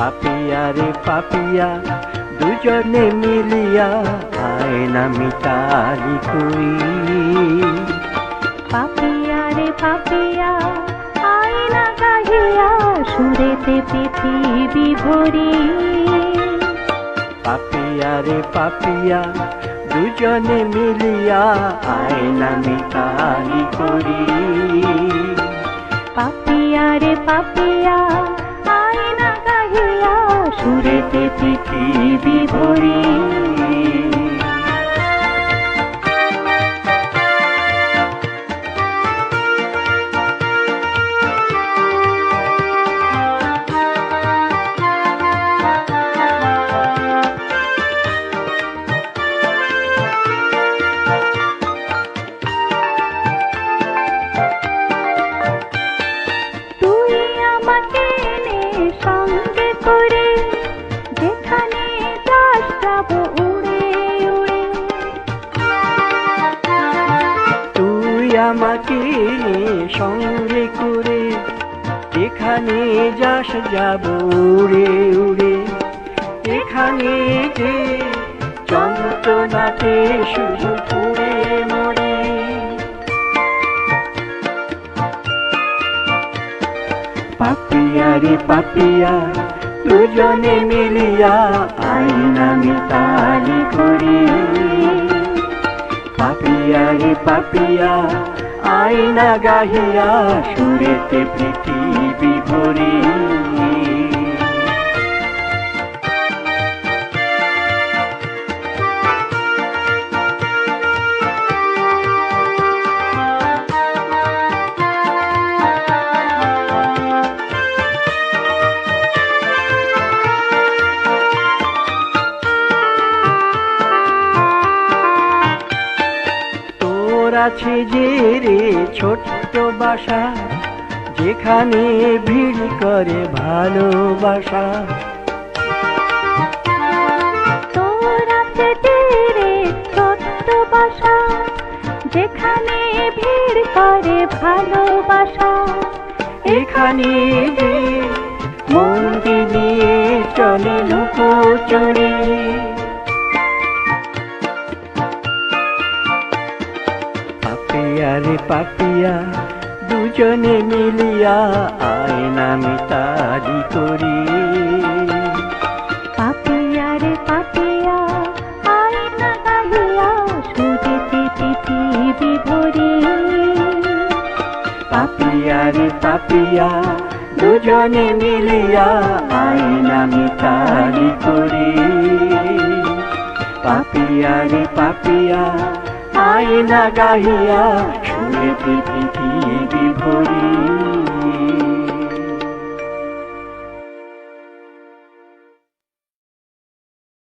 পাপিয়া রে পাপিয়া দুজনে মিলিয়া আয়না মিতালি করি। পাপিয়া রে পাপিয়া আয়না গাহিয়া সুরেতে পৃথিবী ভরি। পাপিয়া রে পাপিয়া দুজনে মিলিয়া আয়না মিতালি করি। পাপিয়া রে পাপিয়া সুরেতে পৃথিবী ভরি। সঙ্গে করে? এখানে যাস যাব উড়ে উড়ে। এখানে যে যন্ত্রণাতে শুধু পুড়ে মরে। পাপিয়া রে পাপিয়া, দুজনে মিলিয়া আইনা মিতালি করি পাপিয়া রে পাপিয়া আয়না গাহিয়া সুরেতে পৃথিবী ভরি আছে যে রে ছোট্ট বাসা যেখানে ভিড় করে ভালোবাসা। যেখানে ভিড় করে ভালোবাসা। এখানে যে মন্দি নিয়ে চলে লুকোচুরি পাপিয়া রে পাপিয়া দুজনে মিলিয়া আয়না মিতালি করি। পাপিয়া রে পাপিয়া গাহিয়া পৃথিবী ভরি। পাপিয়া রে পাপিয়া দুজনে মিলিয়া আয়না মিতালি করি। পাপিয়া রে পাপিয়া আয়না গাহিয়া সুরে পৃথিবী ভরি